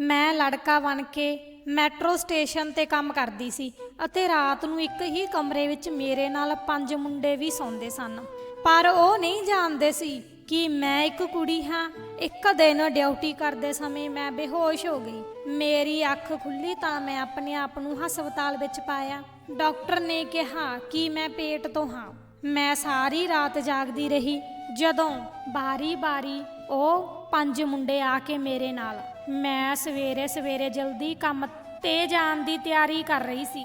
ਮੈਂ ਲੜਕਾ ਬਣ ਕੇ ਮੈਟਰੋ ਸਟੇਸ਼ਨ ਤੇ ਕੰਮ ਕਰਦੀ ਸੀ ਅਤੇ ਰਾਤ ਨੂੰ ਇੱਕ ਹੀ ਕਮਰੇ ਵਿੱਚ ਮੇਰੇ ਨਾਲ ਪੰਜ ਮੁੰਡੇ ਵੀ ਸੌਂਦੇ ਸਨ। ਪਰ ਉਹ ਨਹੀਂ ਜਾਣਦੇ ਸੀ ਕਿ ਮੈਂ ਇੱਕ ਕੁੜੀ ਹਾਂ। ਇੱਕ ਦਿਨ ਡਿਊਟੀ ਕਰਦੇ ਸਮੇਂ ਮੈਂ ਬੇਹੋਸ਼ ਹੋ ਗਈ। ਮੇਰੀ ਅੱਖ ਖੁੱਲੀ ਤਾਂ ਮੈਂ ਆਪਣੇ ਆਪ ਨੂੰ ਹਸਪਤਾਲ ਵਿੱਚ ਪਾਇਆ। ਡਾਕਟਰ ਨੇ ਕਿਹਾ ਕਿ ਮੈਂ ਪੇਟ ਤੋਂ ਹਾਂ। ਮੈਂ ਸਾਰੀ ਰਾਤ ਜਾਗਦੀ ਰਹੀ। ਜਦੋਂ ਬਾਰੀ-ਬਾਰੀ ਉਹ ਪੰਜ ਮੁੰਡੇ ਆ ਕੇ ਮੇਰੇ ਨਾਲ ਮੈਂ ਸਵੇਰੇ ਸਵੇਰੇ ਜਲਦੀ ਕੰਮ ਤੇ ਜਾਣ ਦੀ ਤਿਆਰੀ ਕਰ ਰਹੀ ਸੀ।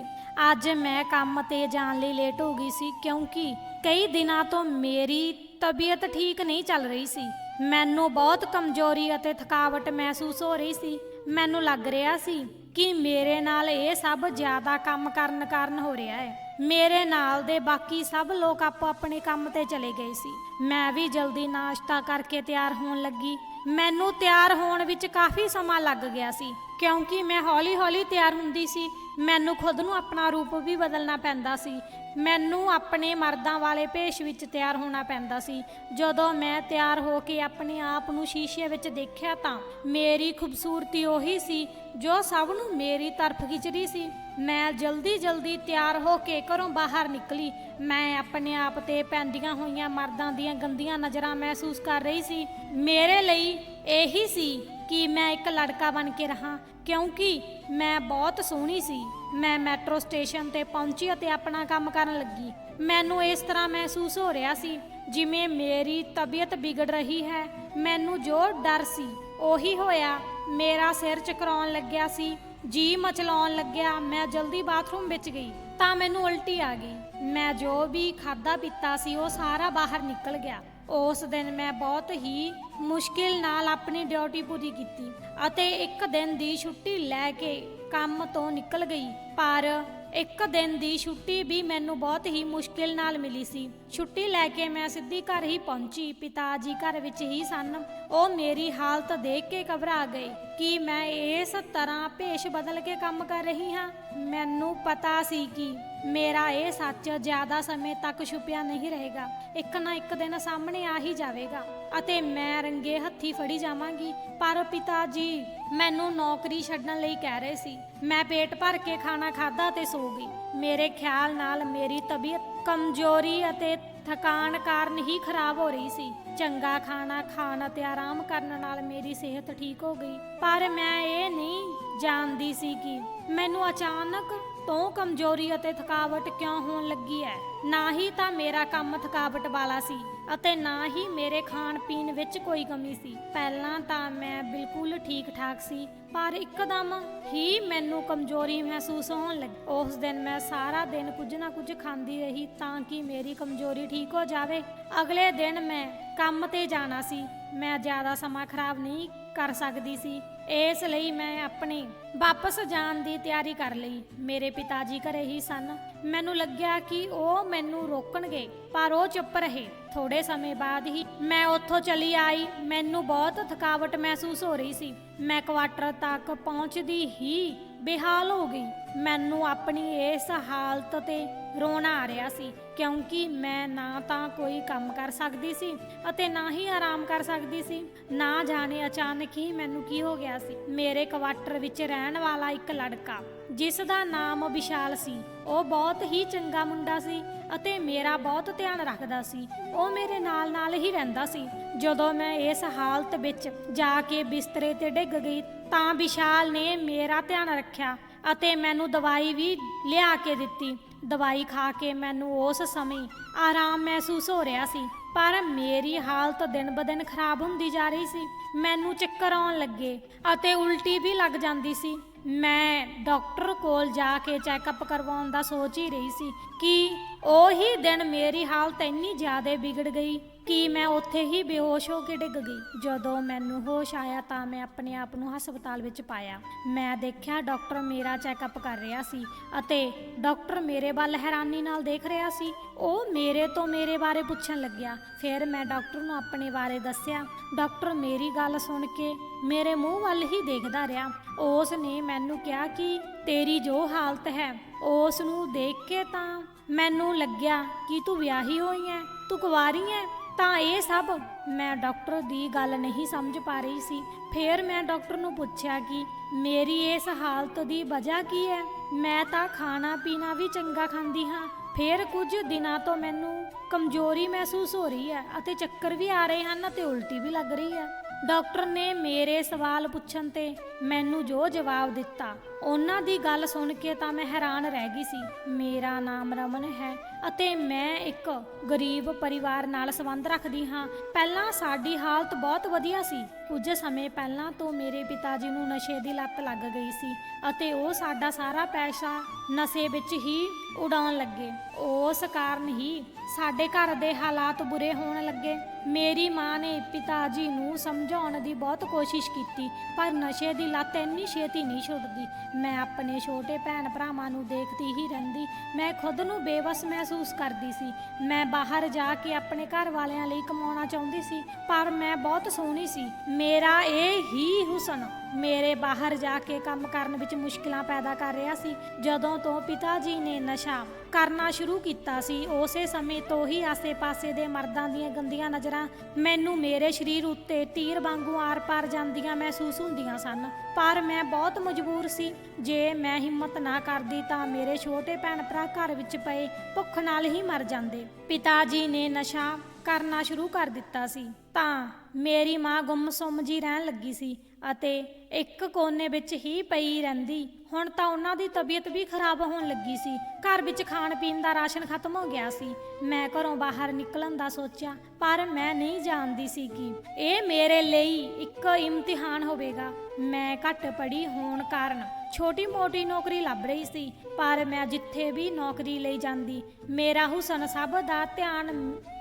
ਅੱਜ ਮੈਂ ਕੰਮ ਤੇ ਜਾਣ ਲਈ ਲੇਟ ਹੋ ਗਈ ਸੀ ਕਿਉਂਕਿ ਕਈ ਦਿਨਾਂ ਤੋਂ ਮੇਰੀ ਤਬੀਅਤ ਠੀਕ ਨਹੀਂ ਚੱਲ ਰਹੀ ਸੀ। ਮੈਨੂੰ ਬਹੁਤ ਕਮਜ਼ੋਰੀ ਅਤੇ ਥਕਾਵਟ ਮਹਿਸੂਸ ਹੋ ਰਹੀ ਸੀ। ਮੈਨੂੰ ਲੱਗ ਰਿਹਾ ਸੀ ਕਿ ਮੇਰੇ ਨਾਲ ਇਹ ਸਭ ਜ਼ਿਆਦਾ ਕੰਮ ਕਰਨ ਕਾਰਨ ਹੋ ਰਿਹਾ ਹੈ। ਮੇਰੇ ਨਾਲ ਦੇ ਬਾਕੀ ਸਭ ਲੋਕ ਆਪੋ ਆਪਣੇ ਕੰਮ ਤੇ ਚਲੇ ਗਏ ਸੀ। ਮੈਂ ਵੀ ਜਲਦੀ ਨਾਸ਼ਤਾ ਕਰਕੇ ਤਿਆਰ ਹੋਣ ਲੱਗੀ। ਮੈਨੂੰ ਤਿਆਰ ਹੋਣ ਵਿੱਚ ਕਾਫੀ ਸਮਾਂ ਲੱਗ ਗਿਆ ਸੀ, ਕਿਉਂਕਿ ਮੈਂ ਹੌਲੀ-ਹੌਲੀ ਤਿਆਰ ਹੁੰਦੀ ਸੀ, ਮੈਨੂੰ ਖੁਦ ਨੂੰ ਆਪਣਾ ਰੂਪ ਵੀ ਬਦਲਣਾ ਪੈਂਦਾ ਸੀ। ਮੈਨੂੰ ਆਪਣੇ ਮਰਦਾਂ ਵਾਲੇ ਭੇਸ਼ ਵਿੱਚ ਤਿਆਰ ਹੋਣਾ ਪੈਂਦਾ ਸੀ। ਜਦੋਂ ਮੈਂ ਤਿਆਰ ਹੋ ਕੇ ਆਪਣੇ ਆਪ ਨੂੰ ਸ਼ੀਸ਼ੇ ਵਿੱਚ ਦੇਖਿਆ ਤਾਂ ਮੇਰੀ ਖੂਬਸੂਰਤੀ ਉਹੀ ਸੀ, ਜੋ ਸਭ ਨੂੰ ਮੇਰੀ ਤਰਫ ਖਿੱਚ ਰਹੀ ਸੀ। ਮੈਂ ਜਲਦੀ ਜਲਦੀ ਤਿਆਰ ਹੋ ਕੇ ਘਰੋਂ ਬਾਹਰ ਨਿਕਲੀ। ਮੈਂ ਆਪਣੇ ਆਪ ਤੇ ਪੈਂਦੀਆਂ ਹੋਈਆਂ ਮਰਦਾਂ ਦੀਆਂ ਗੰਦੀਆਂ ਨਜ਼ਰਾਂ ਮਹਿਸੂਸ ਕਰ ਰਹੀ ਸੀ। ਮੇਰੇ ਲਈ ਇਹੀ ਸੀ ਕਿ ਮੈਂ ਇੱਕ ਲੜਕਾ ਬਣ ਕੇ ਰਹਾ, ਕਿਉਂਕਿ ਮੈਂ ਬਹੁਤ ਸੋਹਣੀ ਸੀ। ਮੈਂ ਮੈਟਰੋ ਸਟੇਸ਼ਨ ਤੇ ਪਹੁੰਚੀ ਅਤੇ ਆਪਣਾ ਕੰਮ ਕਰਨ ਲੱਗੀ। ਮੈਨੂੰ ਇਸ ਤਰ੍ਹਾਂ ਮਹਿਸੂਸ ਹੋ ਰਿਹਾ ਸੀ, ਜਿਵੇਂ ਮੇਰੀ ਤਬੀਅਤ ਵਿਗੜ ਰਹੀ ਹੈ। ਮੈਨੂੰ ਜੋ ਡਰ ਸੀ, ਉਹੀ ਹੋਇਆ। ਮੇਰਾ ਸਿਰ ਚਕਰਾਉਣ ਲੱਗਿਆ ਸੀ, ਜੀ ਮਚਲਾਉਣ ਲੱਗਿਆ। ਮੈਂ ਜਲਦੀ ਬਾਥਰੂਮ ਵਿੱਚ ਗਈ, ਤਾਂ ਮੈਨੂੰ ਉਲਟੀ ਆ ਗਈ। ਮੈਂ ਜੋ ਵੀ ਖਾਦਾ ਪੀਤਾ ਸੀ, ਉਹ ਸਾਰਾ ਬਾਹਰ ਨਿਕਲ ਗਿਆ। ਉਸ ਦਿਨ ਮੈਂ ਬਹੁਤ ਹੀ ਮੁਸ਼ਕਿਲ ਨਾਲ ਆਪਣੀ ਡਿਊਟੀ ਪੂਰੀ ਕੀਤੀ ਅਤੇ ਇੱਕ ਦਿਨ ਦੀ ਛੁੱਟੀ ਲੈ ਕੇ ਕੰਮ ਤੋਂ ਨਿਕਲ ਗਈ। ਪਰ ਇੱਕ ਦਿਨ ਦੀ ਛੁੱਟੀ ਵੀ ਮੈਨੂੰ ਬਹੁਤ ਹੀ ਮੁਸ਼ਕਿਲ ਨਾਲ ਮਿਲੀ ਸੀ। ਛੁੱਟੀ ਲੈ ਕੇ ਮੈਂ ਸਿੱਧੀ ਘਰ ਹੀ ਪਹੁੰਚੀ, ਪਿਤਾ ਜੀ ਘਰ ਵਿੱਚ ਹੀ ਸਨ। ਉਹ ਮੇਰੀ ਹਾਲਤ ਦੇਖ ਕੇ ਘਬਰਾ ਗਏ ਕਿ ਮੈਂ ਇਸ ਤਰ੍ਹਾਂ ਭੇਸ਼ ਬਦਲ ਕੇ ਕੰਮ ਕਰ ਰਹੀ ਹਾਂ। ਮੈਨੂੰ ਪਤਾ ਸੀ ਕਿ ਮੇਰਾ ਇਹ ਸੱਚ ਜ਼ਿਆਦਾ ਸਮੇਂ ਤੱਕ ਛੁਪਿਆ ਨਹੀਂ ਰਹੇਗਾ। ਇੱਕ ਨਾ ਇੱਕ ਦਿਨ ਸਾਹਮਣੇ ਆ ਹੀ ਜਾਵੇਗਾ। ਅਤੇ ਮੈਂ ਰੰਗੇ ਹੱਥੀ ਫੜੀ ਜਾਵਾਂਗੀ। ਪਰ ਪਿਤਾ ਜੀ, ਮੈਨੂੰ ਨੌਕਰੀ ਛੱਡਣ ਲਈ ਕਹਿ ਰਹੇ ਸੀ। ਮੈਂ ਪੇਟ ਭਰ ਕੇ ਖਾਣਾ ਖਾਦਾ ਤੇ ਸੋ ਗਈ। ਮੇਰੇ ਖਿਆਲ ਨਾਲ ਮੇਰੀ ਤਬੀਅਤ ਕਮਜ਼ੋਰੀ ਅਤੇ ਥਕਾਨ ਕਾਰਨ ਹੀ ਖਰਾਬ ਹੋ ਰਹੀ ਸੀ। ਚੰਗਾ ਖਾਣਾ ਖਾਣ ਅਤੇ ਆਰਾਮ ਕਰਨ ਨਾਲ ਮੇਰੀ ਸਿਹਤ ਠੀਕ ਹੋ ਗਈ। ਪਰ ਮੈਂ ਇਹ ਨਹੀਂ ਜਾਣਦੀ ਸੀ ਕਿ ਮੈਨੂੰ ਅਚਾਨਕ ਤੋਂ ਕਮਜ਼ੋਰੀ ਅਤੇ ਥਕਾਵਟ ਕਿਉਂ ਹੋਣ ਲੱਗੀ ਹੈ। ਨਾ ਹੀ ਤਾਂ ਮੇਰਾ ਕੰਮ ਥਕਾਵਟ ਵਾਲਾ ਸੀ। ਅਤੇ ਨਾ ਹੀ ਮੇਰੇ ਖਾਣ ਪੀਣ ਵਿੱਚ ਕੋਈ ਕਮੀ ਸੀ। ਪਹਿਲਾਂ ਤਾਂ ਮੈਂ ਬਿਲਕੁਲ ਠੀਕ ਠਾਕ ਸੀ, ਪਰ ਇੱਕਦਮ ਹੀ ਮੈਨੂੰ ਕਮਜ਼ੋਰੀ ਮਹਿਸੂਸ ਹੋਣ ਲੱਗੀ। ਉਸ ਦਿਨ ਮੈਂ ਸਾਰਾ ਦਿਨ ਕੁਝ ਨਾ ਕੁਝ ਖਾਂਦੀ ਰਹੀ ਤਾਂ ਕਿ ਮੇਰੀ ਕਮਜ਼ੋਰੀ ਠੀਕ ਹੋ ਜਾਵੇ। ਅਗਲੇ ਦਿਨ ਮੈਂ ਕੰਮ ਤੇ ਜਾਣਾ ਸੀ। ਮੈਂ ਜ਼ਿਆਦਾ ਸਮਾਂ ਖਰਾਬ ਨਹੀਂ ਕਰ ਸਕਦੀ ਸੀ। ਇਸ ਲਈ ਮੈਂ ਆਪਣੀ ਵਾਪਸ ਜਾਣ ਦੀ ਤਿਆਰੀ ਕਰ ਲਈ। ਮੇਰੇ ਪਿਤਾ ਜੀ ਘਰੇ ਹੀ ਸਨ। ਮੈਨੂੰ ਲੱਗਿਆ ਕਿ ਉਹ ਮੈਨੂੰ ਰੋਕਣਗੇ, ਪਰ ਉਹ ਚੁੱਪ ਰਹੇ। ਥੋੜੇ ਸਮੇਂ ਬਾਅਦ ਹੀ ਮੈਂ ਉੱਥੋਂ ਚਲੀ ਆਈ। ਮੈਨੂੰ ਬਹੁਤ ਥਕਾਵਟ ਮਹਿਸੂਸ ਹੋ ਰਹੀ ਸੀ। ਮੈਂ ਕੁਆਟਰ ਤੱਕ ਪਹੁੰਚਦੀ ਹੀ ਬੇਹਾਲ ਹੋ ਗਈ। ਮੈਨੂੰ ਆਪਣੀ ਇਸ ਹਾਲਤ ਤੇ ਰੋਣਾ ਆ ਰਿਹਾ ਸੀ, ਕਿਉਂਕਿ ਮੈਂ ਨਾ ਤਾਂ ਕੋਈ ਕੰਮ ਕਰ ਸਕਦੀ ਸੀ ਅਤੇ ਨਾ ਹੀ ਆਰਾਮ ਕਰ ਸਕਦੀ ਸੀ। ਨਾ ਜਾਣੇ ਅਚਾਨਕ ਹੀ ਮੈਨੂੰ ਕੀ ਹੋ ਗਿਆ ਸੀ। ਮੇਰੇ ਕੁਆਟਰ ਵਿੱਚ ਰਹਿਣ ਵਾਲਾ ਇੱਕ ਲੜਕਾ ਜਿਸ ਦਾ ਨਾਮ ਵਿਸ਼ਾਲ ਸੀ, ਉਹ ਬਹੁਤ ਹੀ ਚੰਗਾ ਮੁੰਡਾ ਸੀ ਅਤੇ ਮੇਰਾ ਬਹੁਤ ਧਿਆਨ ਰੱਖਦਾ ਸੀ। ਉਹ ਮੇਰੇ ਨਾਲ ਨਾਲ ਹੀ ਰਹਿੰਦਾ ਸੀ। ਜਦੋਂ ਮੈਂ ਇਸ ਹਾਲਤ ਵਿੱਚ ਜਾ ਕੇ ਬਿਸਤਰੇ ਤੇ ਡਿੱਗ ਗਈ, ਤਾਂ ਵਿਸ਼ਾਲ ਨੇ ਮੇਰਾ ਧਿਆਨ ਰੱਖਿਆ ਅਤੇ ਮੈਨੂੰ ਦਵਾਈ ਵੀ ਲਿਆ ਕੇ ਦਿੱਤੀ। ਦਵਾਈ ਖਾ ਕੇ ਮੈਨੂੰ ਉਸ ਸਮੇਂ ਆਰਾਮ ਮਹਿਸੂਸ ਹੋ ਰਿਹਾ ਸੀ, ਪਰ ਮੇਰੀ ਹਾਲਤ ਦਿਨ ਬਦਿਨ ਖਰਾਬ ਹੁੰਦੀ ਜਾ ਰਹੀ ਸੀ। ਮੈਨੂੰ ਚੱਕਰ ਆਉਣ ਲੱਗੇ ਅਤੇ ਉਲਟੀ ਵੀ ਲੱਗ ਜਾਂਦੀ ਸੀ। ਮੈਂ ਡਾਕਟਰ ਕੋਲ ਜਾ ਕੇ ਚੈੱਕਅਪ ਕਰਵਾਉਣ ਦਾ ਸੋਚ ਹੀ ਰਹੀ ਸੀ ਕਿ ਉਹੀ ਦਿਨ ਮੇਰੀ ਹਾਲਤ ਇੰਨੀ ਜ਼ਿਆਦਾ ਵਿਗੜ ਗਈ। ਕਿ ਮੈਂ ਉੱਥੇ ਹੀ ਬੇਹੋਸ਼ ਹੋ ਕੇ ਡਿੱਗ ਗਈ। ਜਦੋਂ ਮੈਨੂੰ ਹੋਸ਼ ਆਇਆ ਤਾਂ ਮੈਂ ਆਪਣੇ ਆਪ ਨੂੰ ਹਸਪਤਾਲ ਵਿੱਚ ਪਾਇਆ। ਮੈਂ ਦੇਖਿਆ ਡਾਕਟਰ ਮੇਰਾ ਚੈੱਕਅਪ ਕਰ ਰਿਹਾ ਸੀ ਅਤੇ ਡਾਕਟਰ ਮੇਰੇ ਵੱਲ ਹੈਰਾਨੀ ਨਾਲ ਦੇਖ ਰਿਹਾ ਸੀ। ਉਹ ਮੇਰੇ ਤੋਂ ਮੇਰੇ ਬਾਰੇ ਪੁੱਛਣ ਲੱਗਿਆ। ਫਿਰ ਮੈਂ ਡਾਕਟਰ ਨੂੰ ਆਪਣੇ ਬਾਰੇ ਦੱਸਿਆ। ਡਾਕਟਰ ਮੇਰੀ ਗੱਲ ਸੁਣ ਕੇ ਮੇਰੇ ਮੂੰਹ ਵੱਲ ਹੀ ਦੇਖਦਾ ਰਿਹਾ। ਉਸ ਨੇ ਮੈਨੂੰ ਕਿਹਾ ਕਿ ਤੇਰੀ ਜੋ ਹਾਲਤ ਹੈ, ਉਸ ਨੂੰ ਦੇਖ ਕੇ ਤਾਂ ਮੈਨੂੰ ਲੱਗਿਆ ਕਿ ਤੂੰ ਵਿਆਹੀ ਹੋਈ ਹੈ, ਤੂੰ ਕੁਵਾਰੀ ਹੈ। ਤਾਂ ਇਹ ਸਭ ਮੈਂ ਡਾਕਟਰ ਦੀ ਗੱਲ ਨਹੀਂ ਸਮਝ ਪਾ ਰਹੀ ਸੀ। ਫਿਰ ਮੈਂ ਡਾਕਟਰ ਨੂੰ ਪੁੱਛਿਆ ਕਿ ਮੇਰੀ ਇਸ ਹਾਲਤ ਦੀ ਵਜ੍ਹਾ ਕੀ ਹੈ? ਮੈਂ ਤਾਂ ਖਾਣਾ ਪੀਣਾ ਵੀ ਚੰਗਾ ਖਾਂਦੀ ਹਾਂ। ਫਿਰ ਕੁਝ ਦਿਨਾਂ ਤੋਂ ਮੈਨੂੰ ਕਮਜ਼ੋਰੀ ਮਹਿਸੂਸ ਹੋ ਰਹੀ ਹੈ ਅਤੇ ਚੱਕਰ ਵੀ ਆ ਰਹੇ ਹਨ ਅਤੇ ਉਲਟੀ ਵੀ ਲੱਗ ਰਹੀ ਹੈ। ਡਾਕਟਰ ਨੇ ਮੇਰੇ ਸਵਾਲ ਪੁੱਛਣ ਤੇ ਮੈਨੂੰ ਜੋ ਜਵਾਬ ਦਿੱਤਾ ਉਹਨਾਂ ਦੀ ਗੱਲ ਸੁਣ ਕੇ ਤਾਂ ਮੈਂ ਹੈਰਾਨ ਰਹਿ ਗਈ ਸੀ। ਮੇਰਾ ਨਾਮ ਰਮਨ ਹੈ ਅਤੇ ਮੈਂ ਇੱਕ ਗਰੀਬ ਪਰਿਵਾਰ ਨਾਲ ਸੰਬੰਧ ਰੱਖਦੀ ਹਾਂ। ਪਹਿਲਾਂ ਸਾਡੀ ਹਾਲਤ ਬਹੁਤ ਵਧੀਆ ਸੀ। ਕੁਝ ਸਮੇਂ ਪਹਿਲਾਂ ਤੋਂ ਮੇਰੇ ਪਿਤਾ ਜੀ ਨੂੰ ਨਸ਼ੇ ਦੀ ਲੱਤ ਲੱਗ ਗਈ ਸੀ ਅਤੇ ਉਹ ਸਾਡਾ ਸਾਰਾ ਪੈਸਾ ਨਸ਼ੇ ਵਿੱਚ ਹੀ ਉਡਾਉਣ ਲੱਗੇ। ਉਸ ਕਾਰਨ ਹੀ ਸਾਡੇ ਘਰ ਦੇ ਹਾਲਾਤ ਬੁਰੇ ਹੋਣ ਲੱਗੇ। ਮੇਰੀ ਮਾਂ ਨੇ ਪਿਤਾ ਜੀ ਨੂੰ ਸਮਝਾਉਣ ਦੀ ਬਹੁਤ ਕੋਸ਼ਿਸ਼ ਕੀਤੀ, ਪਰ ਨਸ਼ੇ ਦੀ ਲੱਤ ਇੰਨੀ ਛੇਤੀ ਨਹੀਂ ਛੁੱਟਦੀ। ਮੈਂ ਆਪਣੇ ਛੋਟੇ ਭੈਣ ਭਰਾਵਾਂ ਨੂੰ ਦੇਖਦੀ ਹੀ ਰਹਿੰਦੀ। ਮੈਂ ਖੁਦ ਨੂੰ ਬੇਵਸ ਮਹਿਸੂਸ ਕਰਦੀ ਸੀ। ਮੈਂ ਬਾਹਰ ਜਾ ਕੇ ਆਪਣੇ ਘਰ ਵਾਲਿਆਂ ਲਈ ਕਮਾਉਣਾ ਚਾਹੁੰਦੀ ਸੀ, ਪਰ ਮੈਂ ਬਹੁਤ ਸੋਹਣੀ ਸੀ। ਮੇਰਾ ਇਹ ਹੀ ਹੁਸਨ ਮੇਰੇ ਬਾਹਰ ਜਾ ਕੇ ਕੰਮ ਕਰਨ ਵਿੱਚ ਮੁਸ਼ਕਲਾਂ ਪੈਦਾ ਕਰ ਰਿਹਾ ਸੀ। ਜਦੋਂ ਤੋਂ ਪਿਤਾ ਜੀ ਨੇ ਨਸ਼ਾ ਕਰਨਾ ਸ਼ੁਰੂ ਕੀਤਾ ਸੀ, ਉਸੇ ਸਮੇਂ ਤੋਂ ਹੀ ਆਸੇ-ਪਾਸੇ ਦੇ ਮਰਦਾਂ ਦੀਆਂ ਗੰਦੀਆਂ ਨਜ਼ਰਾਂ ਮੈਨੂੰ ਮੇਰੇ ਸਰੀਰ ਉੱਤੇ ਤੀਰ ਵਾਂਗੂ ਆਰ-ਪਾਰ ਜਾਂਦੀਆਂ ਮਹਿਸੂਸ ਹੁੰਦੀਆਂ ਸਨ। ਪਰ ਮੈਂ ਬਹੁਤ ਮਜਬੂਰ ਸੀ। ਜੇ ਮੈਂ ਹਿੰਮਤ ਨਾ ਕਰਦੀ ਤਾਂ ਮੇਰੇ ਛੋਟੇ ਭੈਣ ਭਰਾ ਘਰ ਵਿੱਚ ਪਏ ਭੁੱਖ ਨਾਲ ਹੀ ਮਰ ਜਾਂਦੇ। ਪਿਤਾ ਜੀ ਨੇ ਨਸ਼ਾ ਕਰਨਾ ਸ਼ੁਰੂ ਕਰ ਦਿੱਤਾ ਸੀ। ਤਾਂ ਮੇਰੀ ਮਾਂ ਗੁੰਮਸੁੰਮ ਜੀ ਰਹਿਣ ਲੱਗੀ ਸੀ ਅਤੇ ਇੱਕ ਕੋਨੇ ਵਿੱਚ ਹੀ ਪਈ ਰਹਿੰਦੀ। ਹੁਣ ਤਾਂ ਉਹਨਾਂ ਦੀ ਤਬੀਅਤ ਵੀ ਖਰਾਬ ਹੋਣ ਲੱਗੀ ਸੀ। ਘਰ ਵਿੱਚ ਖਾਣ ਪੀਣ ਦਾ ਰਾਸ਼ਨ ਖਤਮ ਹੋ ਗਿਆ ਸੀ। ਮੈਂ ਘਰੋਂ ਬਾਹਰ ਨਿਕਲਣ ਦਾ ਸੋਚਿਆ, ਪਰ ਮੈਂ ਨਹੀਂ ਜਾਣਦੀ ਸੀ ਕਿ ਇਹ ਮੇਰੇ ਲਈ ਇੱਕ ਇਮਤਿਹਾਨ ਹੋਵੇਗਾ। ਮੈਂ ਘੱਟ ਪੜ੍ਹੀ ਹੋਣ ਕਾਰਨ ਛੋਟੀ ਮੋਟੀ ਨੌਕਰੀ ਲੱਭ ਰਹੀ ਸੀ, ਪਰ ਮੈਂ ਜਿੱਥੇ ਵੀ ਨੌਕਰੀ ਲਈ ਜਾਂਦੀ, ਮੇਰਾ ਹੁਸਨ ਸਭ ਦਾ ਧਿਆਨ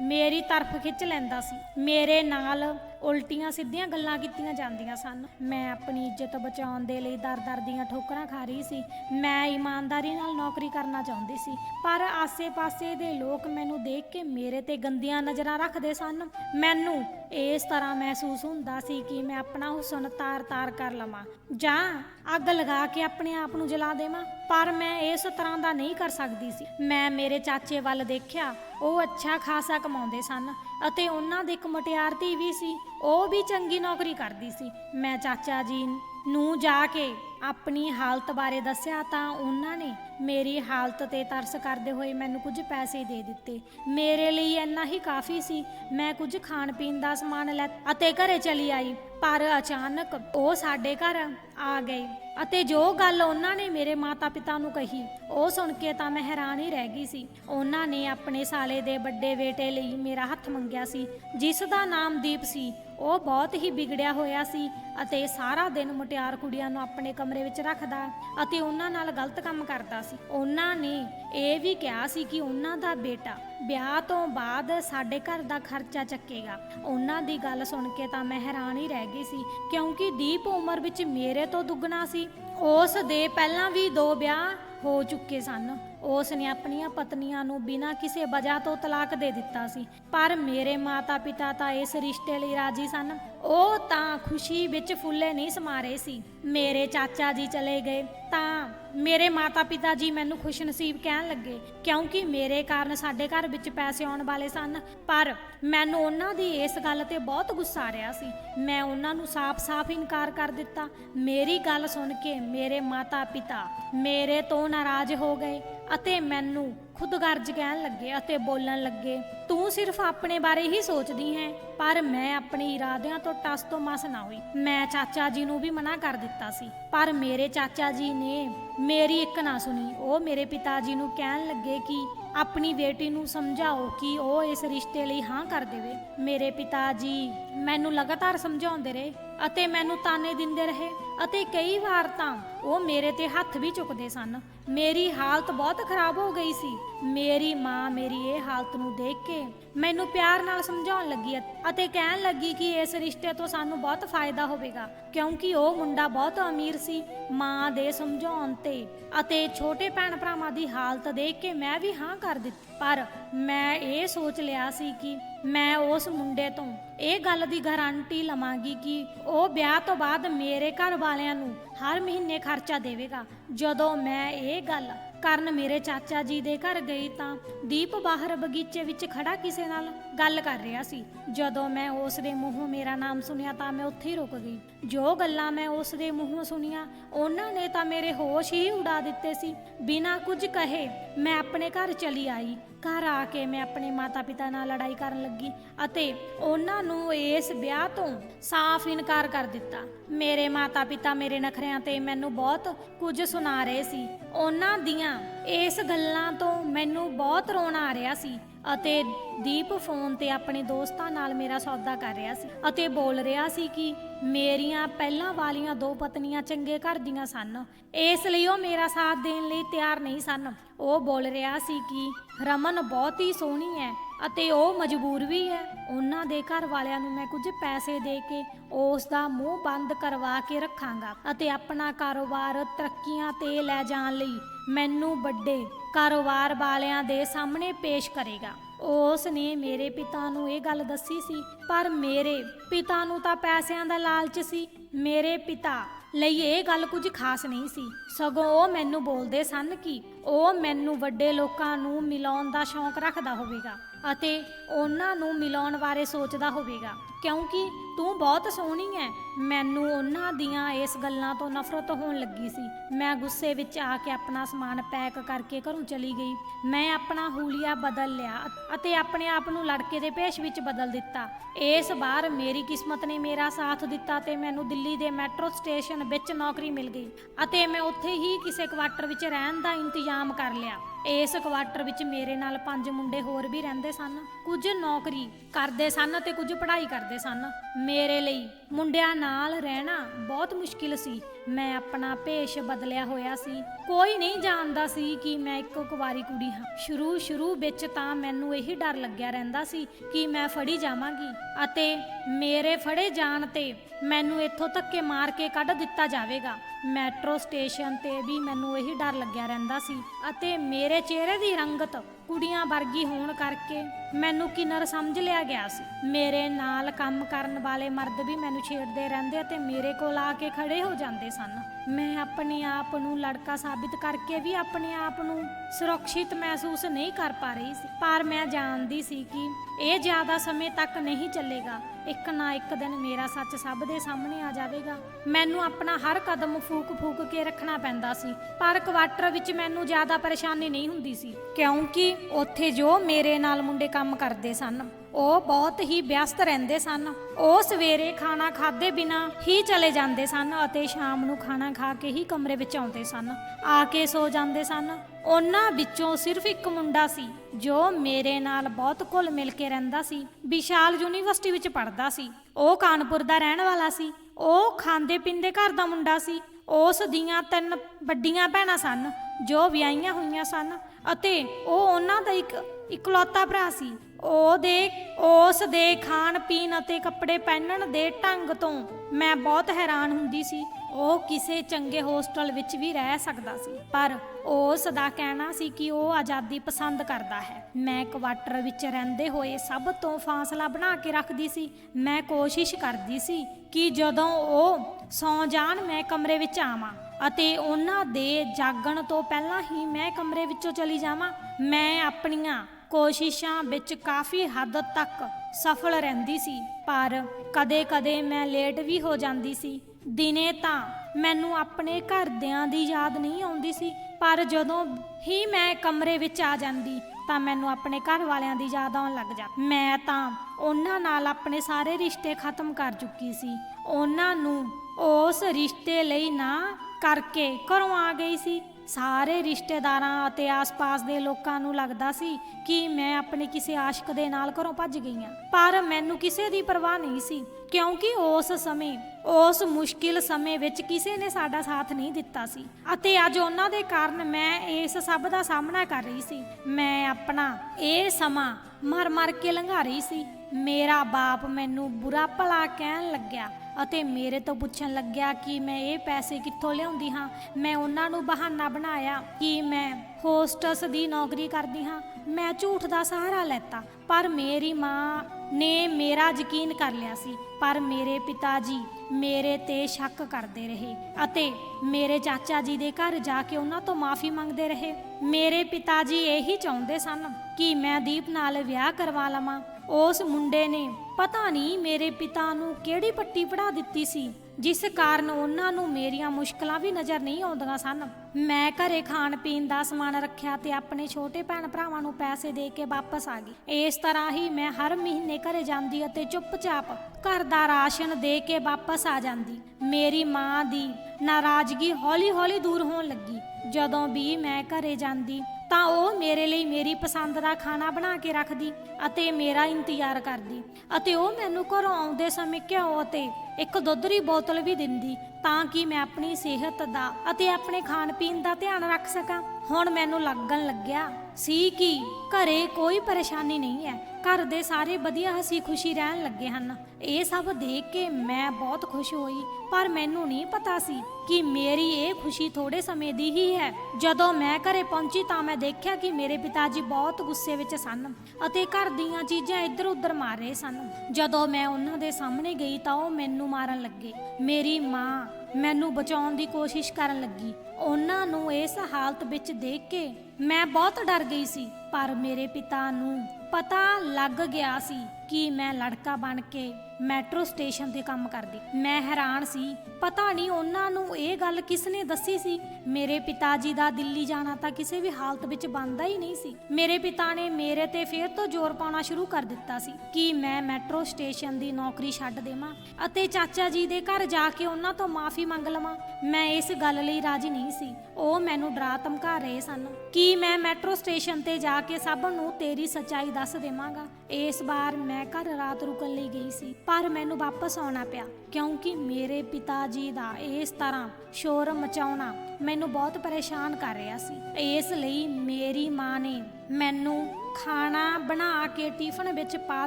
ਮੇਰੀ ਤਰਫ ਖਿੱਚ ਲੈਂਦਾ ਸੀ। ਮੇਰੇ ਨਾਲ ਉਲਟੀਆਂ ਸਿੱਧੀਆਂ ਗੱਲਾਂ ਕੀਤੀਆਂ ਜਾਂਦੀਆਂ ਸਨ। ਮੈਂ ਆਪਣੀ ਇੱਜ਼ਤ ਬਚਾਉਣ ਦੇ ਲਈ ਦਰ-ਦਰ ਦੀਆਂ ਠੋਕਰਾਂ ਖਾ ਰਹੀ ਸੀ। ਮੈਂ ਇਮਾਨਦਾਰੀ ਨਾਲ ਨੌਕਰੀ ਕਰਨਾ ਚਾਹੁੰਦੀ ਸੀ। ਪਰ ਆਸੇ-ਪਾਸੇ ਦੇ ਲੋਕ ਮੈਨੂੰ ਦੇਖ ਕੇ ਮੇਰੇ ਤੇ ਗੰਦੀਆਂ ਨਜ਼ਰਾਂ ਰੱਖਦੇ ਸਨ। ਮੈਨੂੰ ਇਸ ਤਰ੍ਹਾਂ ਮਹਿਸੂਸ ਹੁੰਦਾ ਸੀ ਕਿ ਮੈਂ ਆਪਣਾ ਹੁਸਨ ਤਾਰ-ਤਾਰ ਕਰ ਲਵਾਂ ਜਾਂ ਅੱਗ ਲਗਾ ਕੇ ਆਪਣੇ ਆਪ ਨੂੰ ਜਲਾ ਦੇਵਾਂ। ਪਰ ਮੈਂ ਇਸ ਤਰ੍ਹਾਂ ਦਾ ਨਹੀਂ ਕਰ ਸਕਦੀ ਸੀ। ਮੈਂ ਮੇਰੇ ਚਾਚੇ ਵੱਲ ਦੇਖਿਆ ਉਹ ਅੱਛਾ ਖਾਸਾ ਕਮਾਉਂਦੇ ਸਨ ਅਤੇ ਉਹਨਾਂ ਦੇ ਇੱਕ ਮਟਿਆਰ ਧੀ ਵੀ ਸੀ, ਉਹ ਵੀ ਚੰਗੀ ਨੌਕਰੀ ਕਰਦੀ ਸੀ। ਮੈਂ ਚਾਚਾ ਜੀ ਨੂੰ ਜਾ ਕੇ ਆਪਣੀ ਹਾਲਤ ਬਾਰੇ ਦੱਸਿਆ ਤਾਂ ਉਹਨਾਂ ਨੇ ਮੇਰੀ ਹਾਲਤ ਤੇ ਤਰਸ ਕਰਦੇ ਹੋਏ ਮੈਨੂੰ ਕੁਝ ਪੈਸੇ ਦੇ ਦਿੱਤੇ। ਮੇਰੇ ਲਈ ਇੰਨਾ ਹੀ ਕਾਫੀ ਸੀ। ਮੈਂ ਕੁਝ ਖਾਣ ਪੀਣ ਦਾ ਸਮਾਨ ਲੈ ਅਤੇ ਘਰੇ ਚਲੀ ਆਈ, ਪਰ ਅਚਾਨਕ ਉਹ ਸਾਡੇ ਘਰ ਆ ਗਏ। ਅਤੇ ਜੋ ਗੱਲ ਉਹਨਾਂ ਨੇ ਮੇਰੇ ਮਾਤਾ-ਪਿਤਾ ਨੂੰ ਕਹੀ, ਉਹ ਸੁਣ ਕੇ ਤਾਂ ਮੈਂ ਹੈਰਾਨ ਹੀ ਰਹਿ ਗਈ ਸੀ। ਉਹਨਾਂ ਨੇ ਆਪਣੇ ਸਾਲੇ ਦੇ ਵੱਡੇ ਬੇਟੇ ਲਈ ਮੇਰਾ ਹੱਥ ਮੰਗਿਆ ਸੀ, ਜਿਸ ਦਾ ਨਾਮ ਦੀਪ ਸੀ। ਉਹ ਬਹੁਤ ਹੀ ਵਿਗੜਿਆ ਹੋਇਆ ਸੀ ਅਤੇ ਸਾਰਾ ਦਿਨ ਮੁਟਿਆਰ ਕੁੜੀਆਂ ਨੂੰ ਆਪਣੇ ਕਮਰੇ ਵਿੱਚ ਰੱਖਦਾ ਅਤੇ ਉਹਨਾਂ ਨਾਲ ਗਲਤ ਕੰਮ ਕਰਦਾ ਸੀ। ਉਹਨਾਂ ਨੇ ਇਹ ਵੀ ਕਿਹਾ ਸੀ ਕਿ ਉਹਨਾਂ ਦਾ ਬੇਟਾ ਵਿਆਹ ਤੋਂ ਬਾਅਦ ਸਾਡੇ ਘਰ ਦਾ ਖਰਚਾ ਚੱਕੇਗਾ। ਉਹਨਾਂ ਦੀ ਗੱਲ ਸੁਣ ਕੇ ਤਾਂ ਮੈਂ ਹੈਰਾਨ ਹੀ ਰਹਿ ਗਈ ਸੀ, ਕਿਉਂਕਿ ਦੀਪ ਉਮਰ ਵਿੱਚ ਮੇਰੇ ਤੋਂ ਦੁੱਗਣਾ ਸੀ। ਉਸ ਦੇ ਪਹਿਲਾਂ ਵੀ ਦੋ ਵਿਆਹ ਹੋ ਚੁੱਕੇ ਸਨ। ਉਸ ਨੇ ਆਪਣੀਆਂ ਪਤਨੀਆਂ ਨੂੰ ਬਿਨਾਂ ਕਿਸੇ ਵਜ੍ਹਾ ਤੋਂ ਤਲਾਕ ਦੇ ਦਿੱਤਾ ਸੀ। ਪਰ ਮੇਰੇ ਮਾਤਾ-ਪਿਤਾ ਤਾਂ ਇਸ ਰਿਸ਼ਤੇ ਲਈ ਰਾਜੀ ਸਨ। ਉਹ ਤਾਂ ਖੁਸ਼ੀ ਵਿੱਚ ਫੁੱਲੇ ਨਹੀਂ ਸਮਾ ਰਹੇ ਸੀ। ਮੇਰੇ ਚਾਚਾ ਜੀ ਚਲੇ ਗਏ ਤਾਂ ਮੇਰੇ ਮਾਤਾ-ਪਿਤਾ ਜੀ ਮੈਨੂੰ ਖੁਸ਼ਨਸੀਬ ਕਹਿਣ ਲੱਗੇ, ਕਿਉਂਕਿ ਮੇਰੇ ਕਾਰਨ ਸਾਡੇ ਘਰ ਵਿੱਚ ਪੈਸੇ ਆਉਣ ਵਾਲੇ ਸਨ, ਪਰ ਮੈਨੂੰ ਉਹਨਾਂ ਦੀ ਇਸ ਗੱਲ ਤੇ ਬਹੁਤ ਗੁੱਸਾ ਆ ਰਿਹਾ ਸੀ। ਮੈਂ ਉਹਨਾਂ ਨੂੰ ਸਾਫ਼-ਸਾਫ਼ ਇਨਕਾਰ ਕਰ ਦਿੱਤਾ। ਮੇਰੀ ਗੱਲ ਸੁਣ ਕੇ ਮੇਰੇ ਮਾਤਾ-ਪਿਤਾ ਮੇਰੇ ਤੋਂ ਨਾਰਾਜ਼ ਹੋ ਗਏ ਅਤੇ ਮੈਨੂੰ ਖੁਦਗਰਜ ਕਹਿਣ ਲੱਗੇ ਅਤੇ ਬੋਲਣ ਲੱਗੇ, ਤੂੰ ਸਿਰਫ ਆਪਣੇ ਬਾਰੇ ਹੀ ਸੋਚਦੀ ਹੈ, ਪਰ ਮੈਂ ਆਪਣੇ ਇਰਾਦਿਆਂ ਤੋਂ ਟਸ ਤੋਂ ਮਸ ਨਾ ਹੋਈ। ਮੈਂ ਚਾਚਾ ਜੀ ਨੂੰ ਵੀ ਮਨਾ ਕਰ ਦਿੱਤਾ ਸੀ, ਪਰ ਮੇਰੇ ਚਾਚਾ ਜੀ ਨੇ ਮੇਰੀ ਇੱਕ ਨਾ ਸੁਣੀ। ਉਹ ਮੇਰੇ ਪਿਤਾ ਜੀ ਨੂੰ ਕਹਿਣ ਲੱਗੇ ਕਿ ਆਪਣੀ ਬੇਟੀ ਨੂੰ ਸਮਝਾਓ ਕਿ ਉਹ ਇਸ ਰਿਸ਼ਤੇ ਲਈ ਹਾਂ ਕਰ ਦੇਵੇ। ਮੇਰੇ ਪਿਤਾ ਜੀ ਮੈਨੂੰ ਲਗਾਤਾਰ ਸਮਝਾਉਂਦੇ ਰਹੇ ਅਤੇ ਮੈਨੂੰ ਤਾਨੇ ਦਿੰਦੇ ਰਹੇ ਅਤੇ ਕਈ ਵਾਰ ਤਾਂ ਉਹ ਮੇਰੇ ਤੇ ਹੱਥ ਵੀ ਚੁੱਕਦੇ ਸਨ। ਮੇਰੀ ਹਾਲਤ ਬਹੁਤ ਖਰਾਬ ਹੋ ਗਈ ਸੀ। ਮੇਰੀ ਮਾਂ ਮੇਰੀ ਇਹ ਹਾਲਤ ਨੂੰ ਦੇਖ ਕੇ ਮੈਨੂੰ ਪਿਆਰ ਨਾਲ ਸਮਝਾਉਣ ਲੱਗੀ ਅਤੇ ਕਹਿਣ ਲੱਗੀ ਕਿ ਇਸ ਰਿਸ਼ਤੇ ਤੋਂ ਸਾਨੂੰ ਬਹੁਤ ਫਾਇਦਾ ਹੋਵੇਗਾ, ਕਿਉਂਕਿ ਉਹ ਮੁੰਡਾ ਬਹੁਤ ਅਮੀਰ ਸੀ। ਮਾਂ ਦੇ ਸਮਝਾਉਣ ਤੇ ਅਤੇ ਛੋਟੇ ਭੈਣ ਭਰਾਵਾਂ ਦੀ ਹਾਲਤ ਦੇਖ ਕੇ ਮੈਂ ਵੀ ਹਾਂ ਕਰ ਦਿੱਤੀ। ਪਰ ਮੈਂ ਇਹ ਸੋਚ ਲਿਆ ਸੀ ਕਿ ਮੈਂ ਉਸ ਮੁੰਡੇ ਤੋਂ ਇਹ ਗੱਲ ਦੀ ਗਾਰੰਟੀ ਲਵਾਂਗੀ ਕਿ ਉਹ ਵਿਆਹ ਤੋਂ ਬਾਅਦ ਮੇਰੇ ਘਰ ਵਾਲਿਆਂ ਨੂੰ ਹਰ ਮਹੀਨੇ ਖਰਚਾ ਦੇਵੇਗਾ। ਜਦੋਂ ਮੈਂ ਇਹ ਗੱਲ ਕਰਨ ਮੇਰੇ ਚਾਚਾ ਜੀ ਦੇ ਘਰ ਗਈ ਤਾਂ ਦੀਪ ਬਾਹਰ ਬਗੀਚੇ ਵਿੱਚ ਖੜਾ ਕਿਸੇ ਨਾਲ। ਗੱਲ ਕਰ ਰਿਹਾ ਸੀ। ਜਦੋਂ ਮੈਂ ਉਸ ਦੇ ਮੂੰਹੋਂ ਮੇਰਾ ਨਾਮ ਸੁਣਿਆ ਤਾਂ ਮੈਂ ਉੱਥੇ ਹੀ ਰੁਕ ਗਈ। ਜੋ ਗੱਲਾਂ ਮੈਂ ਉਸ ਦੇ ਮੂੰਹੋਂ ਸੁਣੀਆਂ, ਉਹਨਾਂ ਨੇ ਤਾਂ ਮੇਰੇ ਹੋਸ਼ ਹੀ ਉਡਾ ਦਿੱਤੇ ਸੀ। ਬਿਨਾਂ ਕੁਝ ਕਹੇ ਮੈਂ ਆਪਣੇ ਘਰ ਚਲੀ ਆਈ। ਘਰ ਆ ਕੇ ਮੈਂ ਆਪਣੇ ਮਾਤਾ-ਪਿਤਾ ਨਾਲ ਲੜਾਈ ਕਰਨ ਲੱਗੀ ਅਤੇ ਉਹਨਾਂ ਨੂੰ ਇਸ ਵਿਆਹ ਤੋਂ ਸਾਫ਼ ਇਨਕਾਰ ਕਰ ਦਿੱਤਾ। ਮੇਰੇ ਮਾਤਾ-ਪਿਤਾ ਮੇਰੇ ਨਖਰਿਆਂ ਤੇ ਮੈਨੂੰ ਬਹੁਤ ਕੁਝ ਸੁਣਾ ਰਹੇ ਸੀ। ਉਹਨਾਂ ਦੀਆਂ ਇਸ ਗੱਲਾਂ ਤੋਂ ਮੈਨੂੰ ਬਹੁਤ ਰੋਣਾ ਆ ਰਿਹਾ ਸੀ। ਅਤੇ ਦੀਪ ਫੋਨ ਤੇ ਆਪਣੇ ਦੋਸਤਾਂ ਨਾਲ ਮੇਰਾ ਸੌਦਾ ਕਰ ਰਿਹਾ ਸੀ ਅਤੇ ਬੋਲ ਰਿਹਾ ਸੀ ਕਿ ਮੇਰੀਆਂ ਪਹਿਲਾਂ ਵਾਲੀਆਂ ਦੋ ਪਤਨੀਆਂ ਚੰਗੇ ਘਰ ਦੀਆਂ ਸਨ। ਇਸ ਲਈ ਉਹ ਮੇਰਾ ਸਾਥ ਦੇਣ ਲਈ ਤਿਆਰ ਨਹੀਂ ਸਨ। ਉਹ ਬੋਲ ਰਿਹਾ ਸੀ ਕਿ ਰਮਨ ਬਹੁਤ ਹੀ ਸੋਹਣੀ ਹੈ ਅਤੇ ਉਹ ਮਜਬੂਰ ਵੀ ਹੈ। ਉਹਨਾਂ ਦੇ ਘਰ ਵਾਲਿਆਂ ਨੂੰ ਮੈਂ ਕੁਝ ਪੈਸੇ ਦੇ ਕੇ ਉਸ ਦਾ ਮੂੰਹ ਬੰਦ ਕਰਵਾ ਕੇ ਰੱਖਾਂਗਾ ਅਤੇ ਆਪਣਾ ਕਾਰੋਬਾਰ ਤਰੱਕੀਆਂ ਤੇ ਲੈ ਜਾਣ ਲਈ ਮੈਨੂੰ ਵੱਡੇ ਕਾਰੋਬਾਰ ਵਾਲਿਆਂ ਦੇ ਸਾਹਮਣੇ ਪੇਸ਼ ਕਰੇਗਾ। ਉਸ ਨੇ ਮੇਰੇ ਪਿਤਾ ਨੂੰ ਇਹ ਗੱਲ ਦੱਸੀ ਸੀ, ਪਰ ਮੇਰੇ ਪਿਤਾ ਨੂੰ ਤਾਂ ਪੈਸਿਆਂ ਦਾ ਲਾਲਚ ਸੀ। ਮੇਰੇ ਪਿਤਾ ਲਈ ਇਹ ਗੱਲ ਕੁਝ ਖਾਸ ਨਹੀਂ ਸੀ। ਸਗੋਂ ਉਹ ਮੈਨੂੰ ਬੋਲਦੇ ਸਨ ਕਿ ਉਹ ਮੈਨੂੰ ਵੱਡੇ ਲੋਕਾਂ ਨੂੰ ਮਿਲਾਉਣ ਦਾ ਸ਼ੌਂਕ ਰੱਖਦਾ ਹੋਵੇਗਾ ਅਤੇ ਉਹਨਾਂ ਨੂੰ ਮਿਲਾਉਣ ਬਾਰੇ ਸੋਚਦਾ ਹੋਵੇਗਾ। ਕਿਉਂਕਿ ਤੂੰ ਬਹੁਤ ਸੋਹਣੀ ਹੈ ਮੈਨੂੰ ਉਹਨਾਂ ਦੀਆਂ ਇਸ ਗੱਲਾਂ ਤੋਂ ਨਫ਼ਰਤ ਹੋਣ ਲੱਗੀ ਸੀ। ਮੈਂ ਗੁੱਸੇ ਵਿੱਚ ਆ ਕੇ ਆਪਣਾ ਸਮਾਨ ਪੈਕ ਕਰਕੇ ਘਰੋਂ ਚਲੀ ਗਈ। ਮੈਂ ਆਪਣਾ ਹੂਲੀਆ ਬਦਲ ਲਿਆ ਅਤੇ ਆਪਣੇ ਆਪ ਨੂੰ ਲੜਕੇ ਦੇ ਭੇਸ਼ ਵਿੱਚ ਬਦਲ ਦਿੱਤਾ। ਇਸ ਵਾਰ ਮੇਰੀ ਕਿਸਮਤ ਨੇ ਮੇਰਾ ਸਾਥ ਦਿੱਤਾ ਤੇ ਮੈਨੂੰ ਦਿੱਲੀ ਦੇ ਮੈਟਰੋ ਸਟੇਸ਼ਨ ਵਿੱਚ ਨੌਕਰੀ ਮਿਲ ਗਈ ਅਤੇ ਮੈਂ ਉੱਥੇ ਹੀ ਕਿਸੇ ਕੁਆਟਰ ਵਿੱਚ ਰਹਿਣ ਦਾ ਇੰਤਜ਼ਾਮ ਕਰ ਲਿਆ। ਇਸ ਕੁਆਟਰ ਵਿੱਚ ਮੇਰੇ ਨਾਲ ਪੰਜ ਮੁੰਡੇ ਹੋਰ ਵੀ ਰਹਿੰਦੇ ਸਨ। ਕੁਝ ਨੌਕਰੀ ਕਰਦੇ ਸਨ ਤੇ ਕੁਝ ਪੜ੍ਹਾਈ ਕਰਦੇ ਸਨ। ਮੇਰੇ ਲਈ ਮੁੰਡਿਆਂ ਨਾਲ ਰਹਿਣਾ ਬਹੁਤ ਮੁਸ਼ਕਿਲ ਸੀ। ਮੈਂ ਆਪਣਾ ਭੇਸ਼ ਬਦਲਿਆ ਹੋਇਆ ਸੀ। ਕੋਈ ਨਹੀਂ ਜਾਣਦਾ ਸੀ ਕਿ ਮੈਂ ਇੱਕ ਕੁਵਾਰੀ ਕੁੜੀ ਹਾਂ। ਸ਼ੁਰੂ ਸ਼ੁਰੂ ਵਿੱਚ ਤਾਂ ਮੈਨੂੰ ਇਹੀ ਡਰ ਲੱਗਿਆ ਰਹਿੰਦਾ ਸੀ ਕਿ ਮੈਂ ਫੜੀ ਜਾਵਾਂਗੀ ਅਤੇ ਮੇਰੇ ਫੜੇ ਜਾਣ ਤੇ ਮੈਨੂੰ ਇੱਥੋਂ ਧੱਕੇ ਮਾਰ ਕੇ ਕੱਢ ਦਿੱਤਾ ਜਾਵੇਗਾ। ਮੈਟਰੋ ਸਟੇਸ਼ਨ ਤੇ ਵੀ ਮੈਨੂੰ ਇਹੀ ਡਰ ਲੱਗਿਆ ਰਹਿੰਦਾ ਸੀ ਅਤੇ ਮੇਰੇ ਚਿਹਰੇ ਦੀ ਰੰਗਤ ਕੁੜੀਆਂ ਵਰਗੀ ਹੋਣ ਕਰਕੇ ਮੈਨੂੰ ਕਿਨਰ ਸਮਝ ਲਿਆ ਗਿਆ ਸੀ। ਮੇਰੇ ਨਾਲ ਕੰਮ ਕਰਨ ਵਾਲੇ ਮਰਦ ਵੀ ਮੈਨੂੰ ਛੇੜਦੇ ਰਹਿੰਦੇ ਅਤੇ ਮੇਰੇ ਕੋਲ ਆ ਕੇ ਖੜੇ ਹੋ ਜਾਂਦੇ ਸਨ। ਮੈਂ ਆਪਣੇ ਆਪ ਨੂੰ ਲੜਕਾ ਸਾਬਿਤ ਕਰਕੇ ਵੀ ਆਪਣੇ ਆਪ ਨੂੰ ਸੁਰੱਖਿਅਤ ਮਹਿਸੂਸ ਨਹੀਂ ਕਰ ਪਾ ਰਹੀ ਸੀ। ਪਰ ਮੈਂ ਜਾਣਦੀ ਸੀ ਕਿ ਇਹ ਜ਼ਿਆਦਾ ਸਮੇਂ ਤੱਕ ਨਹੀਂ ਚੱਲੇਗਾ। ਇੱਕ ਨਾ ਇੱਕ ਦਿਨ ਮੇਰਾ ਸੱਚ ਸਭ ਦੇ ਸਾਹਮਣੇ ਆ ਜਾਵੇਗਾ। ਮੈਨੂੰ ਆਪਣਾ ਹਰ ਕਦਮ ਫੂਕ-ਫੂਕ ਕੇ ਰੱਖਣਾ ਪੈਂਦਾ ਸੀ, ਪਰ ਕੁਆਟਰ ਵਿੱਚ ਮੈਨੂੰ ਜ਼ਿਆਦਾ ਪਰੇਸ਼ਾਨੀ ਨਹੀਂ ਹੁੰਦੀ ਸੀ, ਕਿਉਂਕਿ ਉੱਥੇ ਜੋ ਮੇਰੇ ਨਾਲ ਮੁੰਡੇ ਕੰਮ ਕਰਦੇ ਸਨ, ਉਹ ਬਹੁਤ ਹੀ ਵਿਅਸਤ ਰਹਿੰਦੇ ਸਨ। ਉਹ ਸਵੇਰੇ ਖਾਣਾ ਖਾਦੇ ਬਿਨਾ ਹੀ ਚਲੇ ਜਾਂਦੇ ਸਨ ਅਤੇ ਸ਼ਾਮ ਨੂੰ ਖਾਣਾ ਖਾ ਕੇ ਹੀ ਕਮਰੇ ਵਿੱਚ ਆਉਂਦੇ ਸਨ। ਆ ਕੇ ਸੋ ਜਾਂਦੇ ਸਨ। ਉਹਨਾਂ ਵਿੱਚੋਂ ਸਿਰਫ ਇੱਕ ਮੁੰਡਾ ਸੀ, ਜੋ ਮੇਰੇ ਨਾਲ ਬਹੁਤ ਘੁਲ ਮਿਲ ਕੇ ਰਹਿੰਦਾ ਸੀ, ਵਿਸ਼ਾਲ ਯੂਨੀਵਰਸਿਟੀ ਵਿੱਚ ਪੜ੍ਹਦਾ ਸੀ। ਉਹ ਕਾਨਪੁਰ ਦਾ ਰਹਿਣ ਵਾਲਾ ਸੀ। ਉਹ ਖਾਂਦੇ ਪੀਂਦੇ ਘਰ ਦਾ ਮੁੰਡਾ ਸੀ। ਉਸ ਦੀਆਂ ਤਿੰਨ ਵੱਡੀਆਂ ਭੈਣਾਂ ਸਨ, ਜੋ ਵਿਆਹੀਆਂ ਹੋਈਆਂ ਸਨ ਅਤੇ ਉਹ ਉਹਨਾਂ ਦਾ ਇੱਕ ਇਕਲੌਤਾ ਭਰਾ ਸੀ। ਉਹਦੇ, ਉਸ ਦੇ ਖਾਣ ਪੀਣ ਅਤੇ ਕੱਪੜੇ ਪਹਿਨਣ ਦੇ ਢੰਗ ਤੋਂ ਮੈਂ ਬਹੁਤ ਹੈਰਾਨ ਹੁੰਦੀ ਸੀ ਉਹ ਕਿਸੇ ਚੰਗੇ ਹੋਸਟਲ ਵਿੱਚ ਵੀ ਰਹਿ ਸਕਦਾ ਸੀ, ਪਰ ਉਸ ਦਾ ਕਹਿਣਾ ਸੀ ਕਿ ਉਹ ਆਜ਼ਾਦੀ ਪਸੰਦ ਕਰਦਾ ਹੈ। ਮੈਂ ਕੁਆਟਰ ਵਿੱਚ ਰਹਿੰਦੇ ਹੋਏ ਸਭ ਤੋਂ ਫਾਸਲਾ ਬਣਾ ਕੇ ਰੱਖਦੀ ਸੀ। ਮੈਂ ਕੋਸ਼ਿਸ਼ ਕਰਦੀ ਸੀ ਕਿ ਜਦੋਂ ਉਹ ਸੌ ਜਾਣ ਮੈਂ ਕਮਰੇ ਵਿੱਚ ਆਵਾਂ ਅਤੇ ਉਹਨਾਂ ਦੇ ਜਾਗਣ ਤੋਂ ਪਹਿਲਾਂ ਹੀ ਮੈਂ ਕਮਰੇ ਵਿੱਚੋਂ ਚਲੀ ਜਾਵਾਂ। ਮੈਂ ਆਪਣੀਆਂ ਕੋਸ਼ਿਸ਼ਾਂ ਵਿੱਚ ਕਾਫੀ ਹੱਦ ਤੱਕ ਸਫਲ ਰਹਿੰਦੀ ਸੀ, ਪਰ ਕਦੇ-ਕਦੇ ਮੈਂ ਲੇਟ ਵੀ ਹੋ ਜਾਂਦੀ ਸੀ। ਦਿਨੇ ਤਾਂ ਮੈਨੂੰ ਆਪਣੇ ਘਰਦਿਆਂ ਦੀ ਯਾਦ ਨਹੀਂ ਆਉਂਦੀ ਸੀ, ਪਰ ਜਦੋਂ ਹੀ ਮੈਂ ਕਮਰੇ ਵਿੱਚ ਆ ਜਾਂਦੀ ਤਾਂ ਮੈਨੂੰ ਆਪਣੇ ਘਰ ਵਾਲਿਆਂ ਦੀ ਯਾਦ ਆਉਣ ਲੱਗ ਜਾ ਮੈਂ ਤਾਂ ਉਹਨਾਂ ਨਾਲ ਆਪਣੇ ਸਾਰੇ ਰਿਸ਼ਤੇ ਖਤਮ ਕਰ ਚੁੱਕੀ ਸੀ। ਉਹਨਾਂ ਨੂੰ ਉਸ ਰਿਸ਼ਤੇ ਲਈ ਨਾ ਕਰਕੇ ਘਰੋਂ ਆ ਗਈ ਸੀ। ਸਾਰੇ ਰਿਸ਼ਤੇਦਾਰਾਂ ਅਤੇ ਆਸ-ਪਾਸ ਦੇ ਲੋਕਾਂ ਨੂੰ ਲੱਗਦਾ ਸੀ ਕਿ ਮੈਂ ਆਪਣੇ ਕਿਸੇ ਆਸ਼ਿਕ ਦੇ ਨਾਲ ਘਰੋਂ ਭੱਜ ਗਈ ਹਾਂ। ਪਰ ਮੈਨੂੰ ਕਿਸੇ ਦੀ ਪਰਵਾਹ ਨਹੀਂ ਸੀ, ਕਿਉਂਕਿ ਉਸ ਸਮੇਂ, ਉਸ ਮੁਸ਼ਕਿਲ ਸਮੇਂ ਵਿੱਚ ਕਿਸੇ ਨੇ ਸਾਡਾ ਸਾਥ ਨਹੀਂ ਦਿੱਤਾ ਸੀ। ਅਤੇ ਅੱਜ ਉਹਨਾਂ ਦੇ ਕਾਰਨ ਮੈਂ ਇਸ ਸਭ ਦਾ ਸਾਹਮਣਾ ਕਰ ਰਹੀ ਸੀ। ਮੈਂ ਆਪਣਾ ਇਹ ਸਮਾਂ ਮਰ-ਮਰ ਕੇ ਲੰਘਾ ਰਹੀ ਸੀ। ਮੇਰਾ ਬਾਪ ਮੈਨੂੰ ਬੁਰਾ ਭਲਾ ਕਹਿਣ ਲੱਗਿਆ ਅਤੇ ਮੇਰੇ ਤੋਂ ਪੁੱਛਣ ਲੱਗਿਆ ਕਿ ਮੈਂ ਇਹ ਪੈਸੇ ਕਿੱਥੋਂ ਲਿਆਉਂਦੀ ਹਾਂ? ਮੈਂ ਉਹਨਾਂ ਨੂੰ ਬਹਾਨਾ ਬਣਾਇਆ ਕਿ ਮੈਂ ਹੋਸਟਸ ਦੀ ਨੌਕਰੀ ਕਰਦੀ ਹਾਂ। ਮੈਂ ਝੂਠ ਦਾ ਸਹਾਰਾ ਲੈਤਾ, ਪਰ ਮੇਰੀ ਮਾਂ ਨੇ ਮੇਰਾ ਯਕੀਨ ਕਰ ਲਿਆ ਸੀ। ਪਰ ਮੇਰੇ ਪਿਤਾ ਜੀ ਮੇਰੇ ਤੇ ਸ਼ੱਕ ਕਰਦੇ ਰਹੇ ਅਤੇ ਮੇਰੇ ਚਾਚਾ ਜੀ ਦੇ ਘਰ ਜਾ ਕੇ ਉਹਨਾਂ ਤੋਂ ਮਾਫੀ ਮੰਗਦੇ ਰਹੇ। ਮੇਰੇ ਪਿਤਾ ਜੀ ਇਹੀ ਚਾਹੁੰਦੇ ਸਨ ਕਿ ਮੈਂ ਦੀਪ ਨਾਲ ਵਿਆਹ ਕਰਵਾ ਲਵਾਂ। ਉਸ ਮੁੰਡੇ ਨੇ ਪਤਾ ਨਹੀਂ ਮੇਰੇ ਪਿਤਾ ਨੂੰ ਕਿਹੜੀ ਪੱਟੀ ਪੜਾ ਦਿੱਤੀ ਸੀ, ਜਿਸ ਕਾਰਨ ਉਹਨਾਂ ਨੂੰ ਮੇਰੀਆਂ ਮੁਸ਼ਕਲਾਂ ਵੀ ਨਜ਼ਰ ਨਹੀਂ ਆਉਂਦੀਆਂ ਸਨ। ਮੈਂ ਘਰੇ ਖਾਣ ਪੀਣ ਦਾ ਸਮਾਨ ਰੱਖਿਆ ਤੇ ਆਪਣੇ ਛੋਟੇ ਭੈਣ ਭਰਾਵਾਂ ਨੂੰ ਪੈਸੇ ਦੇ ਕੇ ਵਾਪਸ ਆ ਗਈ। ਇਸ ਤਰ੍ਹਾਂ ਹੀ ਮੈਂ ਹਰ ਮਹੀਨੇ ਘਰੇ ਜਾਂਦੀ ਅਤੇ ਚੁੱਪਚਾਪ ਘਰ ਦਾ ਰਾਸ਼ਨ ਦੇ ਕੇ ਵਾਪਸ ਆ ਜਾਂਦੀ। ਮੇਰੀ ਮਾਂ ਦੀ ਨਾਰਾਜ਼ਗੀ ਹੌਲੀ-ਹੌਲੀ ਦੂਰ ਹੋਣ ਲੱਗੀ। ਜਦੋਂ ਵੀ ਮੈਂ ਘਰੇ ਜਾਂਦੀ ਤਾਂ ਉਹ ਮੇਰੇ ਲਈ ਮੇਰੀ ਪਸੰਦ ਦਾ ਖਾਣਾ ਬਣਾ ਕੇ ਰੱਖਦੀ ਅਤੇ ਮੇਰਾ ਇੰਤਜ਼ਾਰ ਕਰਦੀ ਅਤੇ ਉਹ ਮੈਨੂੰ ਘਰੋਂ ਆਉਂਦੇ ਸਮੇਂ ਘਿਓ ਅਤੇ ਇੱਕ ਦੁੱਧ ਦੀ ਬੋਤਲ ਵੀ ਦਿੰਦੀ ਤਾਂ ਕਿ ਮੈਂ ਆਪਣੀ ਸਿਹਤ ਦਾ ਅਤੇ ਆਪਣੇ ਖਾਣ ਪੀਣ ਦਾ ਧਿਆਨ ਰੱਖ ਸਕਾਂ। ਹੁਣ ਮੈਨੂੰ ਲੱਗਣ ਲੱਗਿਆ ਸੀ ਕਿ ਘਰੇ ਕੋਈ ਪਰੇਸ਼ਾਨੀ ਨਹੀਂ ਹੈ। ਘਰ ਦੇ ਸਾਰੇ ਵਧੀਆ ਹਸੀ ਖੁਸ਼ੀ ਰਹਿਣ ਲੱਗੇ ਹਨ। ਇਹ ਸਭ ਦੇਖ ਕੇ ਮੈਂ ਬਹੁਤ ਖੁਸ਼ ਹੋਈ, ਪਰ ਮੈਨੂੰ ਨਹੀਂ ਪਤਾ ਸੀ ਕਿ ਮੇਰੀ ਇਹ ਖੁਸ਼ੀ ਥੋੜੇ ਸਮੇਂ ਦੀ ਹੀ ਹੈ। ਜਦੋਂ ਮੈਂ ਘਰੇ ਪਹੁੰਚੀ ਤਾਂ ਮੈਂ ਦੇਖਿਆ ਕਿ ਮੇਰੇ ਪਿਤਾ ਜੀ ਬਹੁਤ ਗੁੱਸੇ ਵਿੱਚ ਸਨ ਅਤੇ ਘਰ ਦੀਆਂ ਚੀਜ਼ਾਂ ਇੱਧਰ ਉੱਧਰ ਮਾਰ ਰਹੇ ਸਨ। ਜਦੋਂ ਮੈਂ ਉਹਨਾਂ ਦੇ ਸਾਹਮਣੇ ਗਈ ਤਾਂ ਉਹ ਮੈਨੂੰ ਮਾਰਨ ਲੱਗੇ। ਮੇਰੀ ਮਾਂ ਮੈਨੂੰ ਬਚਾਉਣ ਦੀ ਕੋਸ਼ਿਸ਼ ਕਰਨ ਲੱਗੀ। ਉਹਨਾਂ ਨੂੰ ਇਸ ਹਾਲਤ ਵਿੱਚ ਦੇਖ ਕੇ ਮੈਂ ਬਹੁਤ ਡਰ ਗਈ ਸੀ, ਪਰ ਮੇਰੇ ਪਿਤਾ ਨੂੰ ਪਤਾ ਲੱਗ ਗਿਆ ਸੀ। ਕਿ ਮੈਂ ਲੜਕਾ ਬਣ ਕੇ ਮੈਟਰੋ ਸਟੇਸ਼ਨ ਤੇ ਕੰਮ ਕਰਦੀ। ਮੈਂ ਹੈਰਾਨ ਸੀ। ਪਤਾ ਨਹੀਂ ਉਹਨਾਂ ਨੂੰ ਇਹ ਗੱਲ ਕਿਸ ਨੇ ਦੱਸੀ ਸੀ। ਮੇਰੇ ਪਿਤਾ ਜੀ ਦਾ ਦਿੱਲੀ ਜਾਣਾ ਤਾਂ ਕਿਸੇ ਵੀ ਹਾਲਤ ਵਿੱਚ ਬਣਦਾ ਹੀ ਨਹੀਂ ਸੀ। ਮੇਰੇ ਪਿਤਾ ਨੇ ਮੇਰੇ ਤੇ ਫੇਰ ਤੋਂ ਜ਼ੋਰ ਪਾਉਣਾ ਸ਼ੁਰੂ ਕਰ ਦਿੱਤਾ ਸੀ ਕਿ ਮੈਂ ਮੈਟਰੋ ਸਟੇਸ਼ਨ ਦੀ ਨੌਕਰੀ ਛੱਡ ਦੇਵਾਂ ਅਤੇ ਚਾਚਾ ਜੀ ਦੇ ਘਰ ਜਾ ਕੇ ਉਹਨਾਂ ਤੋਂ ਮਾਫੀ ਮੰਗ ਲਵਾਂ। ਮੈਂ ਇਸ ਗੱਲ ਲਈ ਰਾਜੀ ਨਹੀਂ ਸੀ। ਉਹ ਮੈਨੂੰ ਡਰਾ ਧਮਕਾ ਰਹੇ ਸਨ ਕਿ ਮੈਂ ਮੈਟਰੋ ਸਟੇਸ਼ਨ ਤੇ ਜਾ ਕੇ ਸਭ ਨੂੰ ਤੇਰੀ ਸੱਚਾਈ ਦੱਸ ਦੇਵਾਂਗਾ। ਇਸ ਵਾਰ ਮੈਂ ਘਰ ਰਾਤ ਰੁਕਣ ਲਈ ਗਈ ਸੀ, ਪਰ ਮੈਨੂੰ ਵਾਪਸ ਆਉਣਾ ਪਿਆ, ਕਿਉਂਕਿ ਮੇਰੇ ਪਿਤਾ ਜੀ ਦਾ ਇਸ ਤਰ੍ਹਾਂ ਸ਼ੋਰ ਮਚਾਉਣਾ ਮੈਨੂੰ ਬਹੁਤ ਪਰੇਸ਼ਾਨ ਕਰ ਰਿਹਾ ਸੀ। ਇਸ ਲਈ ਮੇਰੀ ਮਾਂ ਨੇ ਮੈਨੂੰ ਖਾਣਾ ਬਣਾ ਕੇ ਟਿਫਨ ਵਿੱਚ ਪਾ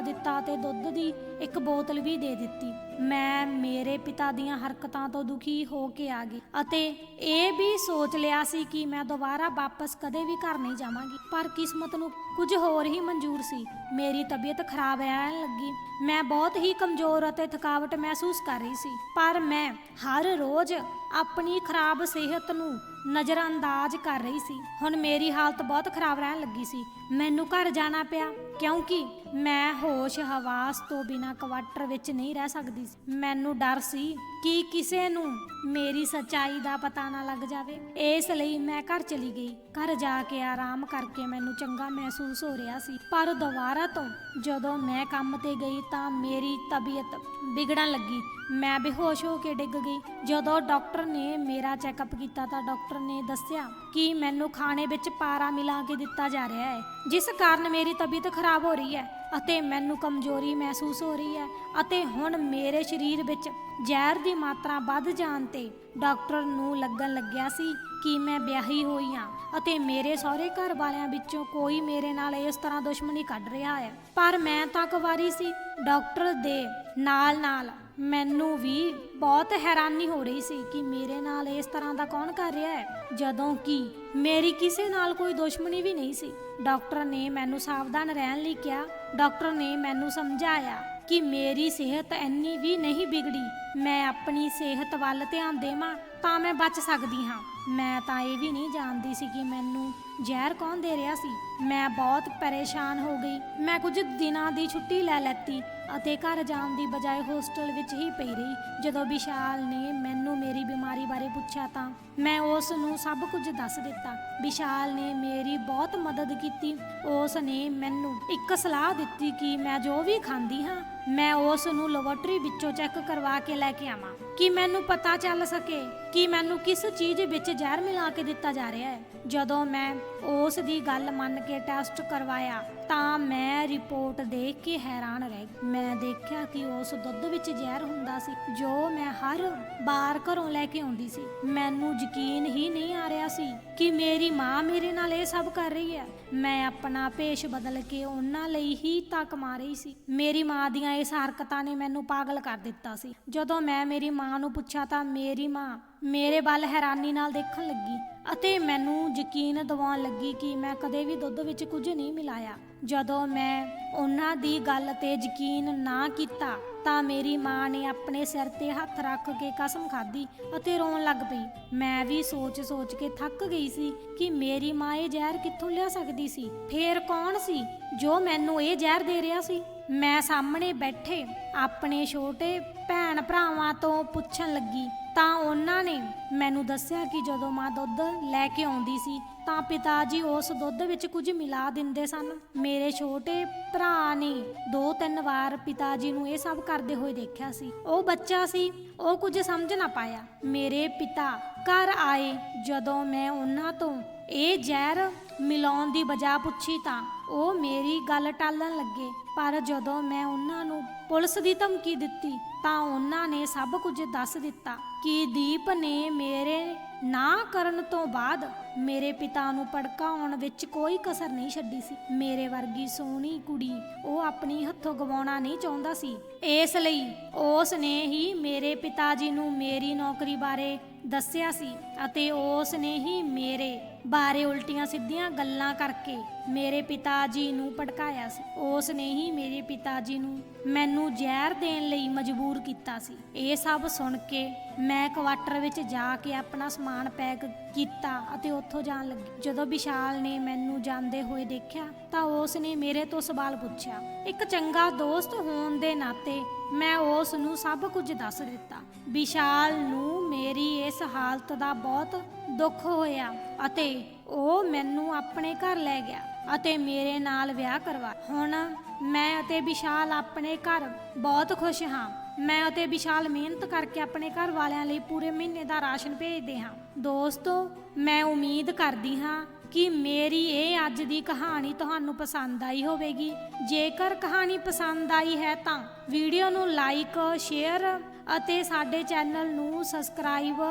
ਦਿੱਤਾ ਤੇ ਦੁੱਧ ਦੀ ਇੱਕ ਬੋਤਲ ਵੀ ਦੇ ਦਿੱਤੀ। ਮੈਂ ਮੇਰੇ ਪਿਤਾ ਦੀਆਂ ਹਰਕਤਾਂ ਤੋਂ ਦੁਖੀ ਹੋ ਕੇ ਆ ਗਈ ਅਤੇ ਇਹ ਵੀ ਸੋਚ ਲਿਆ ਸੀ ਕਿ ਮੈਂ ਦੁਬਾਰਾ ਵਾਪਸ ਕਦੇ ਵੀ ਘਰ ਨਹੀਂ ਜਾਵਾਂਗੀ। ਪਰ ਕਿਸਮਤ ਨੂੰ ਕੁਝ ਹੋਰ ਹੀ ਮਨਜ਼ੂਰ ਸੀ। ਮੇਰੀ ਤਬੀਅਤ ਖਰਾਬ ਰਹਿਣ ਲੱਗੀ। ਮੈਂ ਬਹੁਤ ਹੀ ਕਮਜ਼ੋਰ ਅਤੇ ਥਕਾਵਟ ਮਹਿਸੂਸ ਕਰ ਰਹੀ ਸੀ। ਪਰ ਮੈਂ ਹਰ ਰੋਜ਼ ਆਪਣੀ ਖਰਾਬ ਸਿਹਤ ਨੂੰ ਨਜ਼ਰਅੰਦਾਜ਼ ਕਰ ਰਹੀ ਸੀ। ਹੁਣ ਮੇਰੀ ਹਾਲਤ ਬਹੁਤ ਖਰਾਬ ਰਹਿਣ ਲੱਗੀ ਸੀ। ਮੈਨੂੰ ਘਰ ਜਾਣਾ ਪਿਆ, ਕਿਉਂਕਿ ਮੈਂ ਹੋਸ਼ ਹਵਾਸ ਤੋਂ ਬਿਨਾਂ ਕੁਆਟਰ ਵਿੱਚ ਨਹੀਂ ਰਹਿ ਸਕਦੀ ਸੀ। ਮੈਨੂੰ ਡਰ ਸੀ ਕਿ ਕਿਸੇ ਨੂੰ ਮੇਰੀ ਸਚਾਈ ਦਾ ਪਤਾ ਨਾ ਲੱਗ ਜਾਵੇ। ਇਸ ਲਈ ਮੈਂ ਘਰ ਚਲੀ ਗਈ। ਘਰ ਜਾ ਕੇ ਆਰਾਮ ਕਰਕੇ ਮੈਨੂੰ ਚੰਗਾ ਮਹਿਸੂਸ ਹੋ ਰਿਹਾ ਸੀ। ਪਰ ਦੁਬਾਰਾ ਤੋਂ ਜਦੋਂ ਮੈਂ ਕੰਮ ਤੇ ਗਈ ਤਾਂ ਮੇਰੀ ਤਬੀਅਤ ਵਿਗੜਨ ਲੱਗੀ। ਮੈਂ ਬੇਹੋਸ਼ ਹੋ ਕੇ ਡਿੱਗ ਗਈ। ਜਦੋਂ ਡਾਕਟਰ ਨੇ ਮੇਰਾ ਚੈੱਕਅਪ ਕੀਤਾ ਤਾਂ ਡਾਕਟਰ ਨੇ ਦੱਸਿਆ ਕਿ ਮੈਨੂੰ ਖਾਣੇ ਵਿੱਚ ਪਾਰਾ ਮਿਲਾ ਕੇ ਦਿੱਤਾ ਜਾ ਰਿਹਾ ਹੈ। ਜਿਸ ਕਾਰਨ ਮੇਰੀ ਤਬੀਅਤ ਖਰਾਬ ਹੋ ਰਹੀ ਹੈ ਅਤੇ ਮੈਨੂੰ ਕਮਜ਼ੋਰੀ ਮਹਿਸੂਸ ਹੋ ਰਹੀ ਹੈ ਅਤੇ ਹੁਣ ਮੇਰੇ ਸਰੀਰ ਵਿੱਚ ਜ਼ਹਿਰ ਦੀ ਮਾਤਰਾ ਵੱਧ ਜਾਣ ਤੇ ਡਾਕਟਰ ਨੂੰ ਲੱਗਣ ਲੱਗਿਆ ਸੀ ਕਿ ਮੈਂ ਵਿਆਹੀ ਹੋਈ ਹਾਂ ਅਤੇ ਮੇਰੇ ਸਹੁਰੇ ਘਰ ਵਾਲਿਆਂ ਵਿੱਚੋਂ ਕੋਈ ਮੇਰੇ ਨਾਲ ਇਸ ਤਰ੍ਹਾਂ ਦੁਸ਼ਮਣੀ ਕੱਢ ਰਿਹਾ ਹੈ। ਪਰ ਮੈਂ ਤਾਂ ਕੁਵਾਰੀ ਸੀ। ਡਾਕਟਰ ਦੇ ਨਾਲ-ਨਾਲ ਮੈਨੂੰ ਵੀ ਬਹੁਤ ਹੈਰਾਨੀ ਹੋ ਰਹੀ ਸੀ ਕਿ ਮੇਰੇ ਨਾਲ ਇਸ ਤਰ੍ਹਾਂ ਦਾ ਕੌਣ ਕਰ ਰਿਹਾ ਹੈ, ਜਦੋਂ ਕਿ ਮੇਰੀ ਕਿਸੇ ਨਾਲ ਕੋਈ ਦੁਸ਼ਮਣੀ ਵੀ ਨਹੀਂ ਸੀ। ਡਾਕਟਰ ਨੇ ਮੈਨੂੰ ਸਾਵਧਾਨ ਰਹਿਣ ਲਈ ਕਿਹਾ। ਡਾਕਟਰ ਨੇ ਮੈਨੂੰ ਸਮਝਾਇਆ ਕਿ ਮੇਰੀ ਸਿਹਤ ਇੰਨੀ ਵੀ ਨਹੀਂ ਵਿਗੜੀ, ਮੈਂ ਆਪਣੀ ਸਿਹਤ ਵੱਲ ਧਿਆਨ ਦੇਵਾਂ, ਤਾਂ ਮੈਂ ਬਚ ਸਕਦੀ ਹਾਂ। ਮੈਂ ਤਾਂ ਇਹ ਵੀ ਨਹੀਂ ਜਾਣਦੀ ਸੀ ਕਿ ਮੈਨੂੰ ਜ਼ਹਿਰ ਕੌਣ ਦੇ ਰਿਹਾ ਸੀ। ਮੈਂ ਬਹੁਤ ਪਰੇਸ਼ਾਨ ਹੋ ਗਈ। ਮੈਂ ਕੁਝ ਦਿਨਾਂ ਦੀ ਛੁੱਟੀ ਲੈ ਲੈਤੀ ਅਤੇ ਘਰ ਜਾਣ ਦੀ ਬਜਾਏ ਹੋਸਟਲ ਵਿੱਚ ਹੀ ਪਈ ਰਹੀ। ਜਦੋਂ ਵਿਸ਼ਾਲ ਨੇ ਮੈਨੂੰ ਮੇਰੀ ਬਿਮਾਰੀ ਬਾਰੇ ਪੁੱਛਿਆ ਤਾਂ ਮੈਂ ਉਸ ਨੂੰ ਸਭ ਕੁਝ ਦੱਸ ਦਿੱਤਾ। ਵਿਸ਼ਾਲ ਨੇ ਮੇਰੀ ਬਹੁਤ ਮਦਦ ਕੀਤੀ। ਉਸ ਨੇ ਮੈਨੂੰ ਇੱਕ ਸਲਾਹ ਦਿੱਤੀ ਕਿ ਮੈਂ ਜੋ ਵੀ ਖਾਂਦੀ ਹਾਂ ਮੈਂ ਉਸ ਨੂੰ ਲੈਬੋਰਟਰੀ ਵਿੱਚੋਂ ਚੈੱਕ ਕਰਵਾ ਕੇ ਲੈ ਕੇ ਆਵਾਂ। ਕਿ ਮੈਨੂੰ ਪਤਾ ਚੱਲ ਸਕੇ? ਕਿ ਮੈਨੂੰ ਕਿਸ ਚੀਜ਼ ਵਿੱਚ ਜ਼ਹਿਰ ਮਿਲਾ ਕੇ ਦਿੱਤਾ ਜਾ ਰਿਹਾ ਹੈ। ਜਦੋਂ ਮੈਂ ਉਸ ਦੀ ਗੱਲ ਮੰਨ ਕੇ ਟੈਸਟ ਕਰਵਾਇਆ, ਤਾਂ ਮੈਂ ਰਿਪੋਰਟ ਦੇਖ ਕੇ ਹੈਰਾਨ ਰਹਿ ਗਈ। ਮੈਂ ਦੇਖਿਆ ਕਿ ਉਸ ਦੁੱਧ ਵਿੱਚ ਜ਼ਹਿਰ ਹੁੰਦਾ ਸੀ, ਜੋ ਮੈਂ ਹਰ ਬਾਰ ਘਰੋਂ ਲੈ ਕੇ ਆਉਂਦੀ ਸੀ। ਮੈਨੂੰ ਯਕੀਨ ਹੀ ਨਹੀਂ ਆ ਰਿਹਾ ਸੀ ਕਿ ਮੇਰੀ ਮਾਂ ਮੇਰੇ ਨਾਲ ਇਹ ਸਭ ਕਰ ਰਹੀ ਹੈ। ਮੈਂ ਆਪਣਾ ਭੇਸ਼ ਬਦਲ ਕੇ ਉਹਨਾਂ ਲਈ ਹੀ ਤੱਕ ਮਾਰ ਰਹੀ ਸੀ। ਮੇਰੀ ਮਾਂ ਦੀਆਂ ਇਸ ਹਰਕਤਾਂ ਨੇ ਮੈਨੂੰ ਪਾਗਲ ਕਰ ਦਿੱਤਾ ਸੀ। ਜਦੋਂ ਮੈਂ ਮੇਰੀ ਮਾਂ ਨੂੰ ਪੁੱਛਿਆ, ਤਾਂ ਮੇਰੀ ਮਾਂ ਮੇਰੇ ਵੱਲ ਹੈਰਾਨੀ ਨਾਲ ਦੇਖਣ ਲੱਗੀ ਅਤੇ ਮੈਨੂੰ ਯਕੀਨ ਦਿਵਾਉਣ ਲੱਗੀ ਕਿ ਮੈਂ ਕਦੇ ਵੀ ਦੁੱਧ ਵਿੱਚ ਕੁਝ ਨਹੀਂ ਮਿਲਾਇਆ। ਜਦੋਂ ਮੈਂ ਉਹਨਾਂ ਦੀ ਗੱਲ ਤੇ ਯਕੀਨ ਨਾ ਕੀਤਾ ਤਾਂ ਮੇਰੀ ਮਾਂ ਨੇ ਆਪਣੇ ਸਿਰ ਤੇ ਹੱਥ ਰੱਖ ਕੇ ਕਸਮ ਖਾਧੀ ਅਤੇ ਰੋਣ ਲੱਗ ਪਈ। ਮੈਂ ਵੀ ਸੋਚ-ਸੋਚ ਕੇ ਥੱਕ ਗਈ ਸੀ ਕਿ ਮੇਰੀ ਮਾਂ ਇਹ ਜ਼ਹਿਰ ਕਿੱਥੋਂ ਲਿਆ ਸਕਦੀ ਸੀ? ਫੇਰ ਕੌਣ ਸੀ? ਜੋ ਮੈਨੂੰ ਇਹ ਜ਼ਹਿਰ ਦੇ ਰਿਹਾ ਸੀ, ਮੈਂ ਸਾਹਮਣੇ ਬੈਠੇ ਆਪਣੇ ਛੋਟੇ ਭੈਣ ਭਰਾਵਾਂ ਤੋਂ ਪੁੱਛਣ ਲੱਗੀ। ਤਾਂ ਉਹਨਾਂ ਨੇ ਮੈਨੂੰ ਦੱਸਿਆ ਕਿ ਜਦੋਂ ਮਾਂ ਦੁੱਧ ਲੈ ਕੇ ਆਉਂਦੀ ਸੀ, ਤਾਂ ਪਿਤਾ ਜੀ ਉਸ ਦੁੱਧ ਵਿੱਚ ਕੁਝ ਮਿਲਾ ਦਿੰਦੇ ਸਨ। ਮੇਰੇ ਛੋਟੇ ਭਰਾ ਨੇ ਦੋ ਤਿੰਨ ਵਾਰ ਪਿਤਾ ਜੀ ਨੂੰ ਇਹ ਸਭ ਕਰਦੇ ਹੋਏ ਦੇਖਿਆ ਸੀ। ਉਹ ਬੱਚਾ ਸੀ, ਉਹ ਕੁਝ ਸਮਝ ਨਾ ਪਾਇਆ। ਮੇਰੇ ਪਿਤਾ ਘਰ ਆਏ, ਜਦੋਂ ਮੈਂ ਉਹਨਾਂ ਤੋਂ ਇਹ ਜ਼ਹਿਰ ਮਿਲਾਉਣ ਦੀ ਵਜ੍ਹਾ ਪੁੱਛੀ ਤਾਂ ਉਹ ਮੇਰੀ ਗੱਲ ਟਾਲਣ ਲੱਗੇ। ਪਰ ਜਦੋਂ ਮੈਂ ਉਹਨਾਂ ਨੂੰ ਪੁਲਿਸ ਦੀ ਧਮਕੀ ਦਿੱਤੀ, ਤਾਂ ਉਹਨਾਂ ਨੇ ਸਭ ਕੁਝ ਦੱਸ ਦਿੱਤਾ ਕਿ ਦੀਪ ਨੇ ਮੇਰੇ ਨਾ ਕਰਨ ਤੋਂ ਬਾਅਦ ਮੇਰੇ ਪਿਤਾ ਨੂੰ ਭੜਕਾਉਣ ਵਿੱਚ ਕੋਈ ਕਸਰ ਨਹੀਂ ਛੱਡੀ ਸੀ। ਮੇਰੇ ਵਰਗੀ ਸੋਹਣੀ ਕੁੜੀ ਉਹ ਆਪਣੀ ਹੱਥੋਂ ਗਵਾਉਣਾ ਨਹੀਂ ਚਾਹੁੰਦਾ ਸੀ। ਇਸ ਲਈ ਉਸ ਨੇ ਹੀ ਮੇਰੇ ਪਿਤਾ ਜੀ ਨੂੰ ਮੇਰੀ ਨੌਕਰੀ ਬਾਰੇ ਦੱਸਿਆ ਸੀ ਅਤੇ ਉਸ ਨੇ ਹੀ ਮੇਰੇ ਬਾਰੇ ਉਲਟੀਆਂ ਸਿੱਧੀਆਂ ਗੱਲਾਂ ਕਰਕੇ ਮੇਰੇ ਪਿਤਾ ਜੀ ਨੂੰ ਭੜਕਾਇਆ ਸੀ। ਉਸ ਨੇ ਹੀ ਮੇਰੇ ਪਿਤਾ ਜੀ ਨੂੰ ਮੈਨੂੰ ਜ਼ਹਿਰ ਦੇਣ ਲਈ ਮਜਬੂਰ ਕੀਤਾ ਸੀ। ਇਹ ਸਭ ਸੁਣ ਕੇ ਮੈਂ ਕੁਆਟਰ ਵਿੱਚ ਜਾ ਕੇ ਆਪਣਾ ਸਮਾਨ ਪੈਕ ਕੀਤਾ ਅਤੇ ਉੱਥੋਂ ਜਾਣ ਲੱਗੀ। ਜਦੋਂ ਵਿਸ਼ਾਲ ਨੇ ਮੈਨੂੰ ਜਾਂਦੇ ਹੋਏ ਦੇਖਿਆ ਤਾਂ ਉਸ ਨੇ ਮੇਰੇ ਤੋਂ ਸਵਾਲ ਪੁੱਛਿਆ, ਇੱਕ ਚੰਗਾ ਦੋਸਤ ਹੋਣ ਦੇ ਨਾਤੇ ਮੈਂ ਉਸ ਨੂੰ ਸਭ ਕੁਝ ਦੱਸ ਦਿੱਤਾ? ਵਿਸ਼ਾਲ ਨੂੰ ਮੇਰੀ ਇਸ ਹਾਲਤ ਦਾ ਬਹੁਤ ਦੁੱਖ ਹੋਇਆ ਅਤੇ ਉਹ ਮੈਨੂੰ ਆਪਣੇ ਘਰ ਲੈ ਗਿਆ ਅਤੇ ਮੇਰੇ ਨਾਲ ਵਿਆਹ ਕਰਵਾ ਹੁਣ ਮੈਂ ਅਤੇ ਵਿਸ਼ਾਲ ਆਪਣੇ ਘਰ ਬਹੁਤ ਖੁਸ਼ ਹਾਂ। ਮੈਂ ਅਤੇ ਵਿਸ਼ਾਲ ਮਿਹਨਤ ਕਰਕੇ ਆਪਣੇ ਘਰ ਵਾਲਿਆਂ ਲਈ ਪੂਰੇ ਮਹੀਨੇ ਦਾ ਰਾਸ਼ਨ ਭੇਜਦੇ ਹਾਂ। ਦੋਸਤੋ, ਮੈਂ ਉਮੀਦ ਕਰਦੀ ਹਾਂ ਕਿ ਮੇਰੀ ਇਹ ਅੱਜ ਦੀ ਕਹਾਣੀ ਤੁਹਾਨੂੰ ਪਸੰਦ ਆਈ ਹੋਵੇਗੀ। ਜੇਕਰ ਕਹਾਣੀ ਪਸੰਦ ਆਈ ਹੈ ਤਾਂ ਵੀਡੀਓ ਨੂੰ ਲਾਈਕ ਸ਼ੇਅਰ ਅਤੇ ਸਾਡੇ ਚੈਨਲ ਨੂੰ ਸਬਸਕ੍ਰਾਈਬ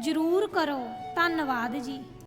ਜ਼ਰੂਰ ਕਰੋ। ਧੰਨਵਾਦ ਜੀ।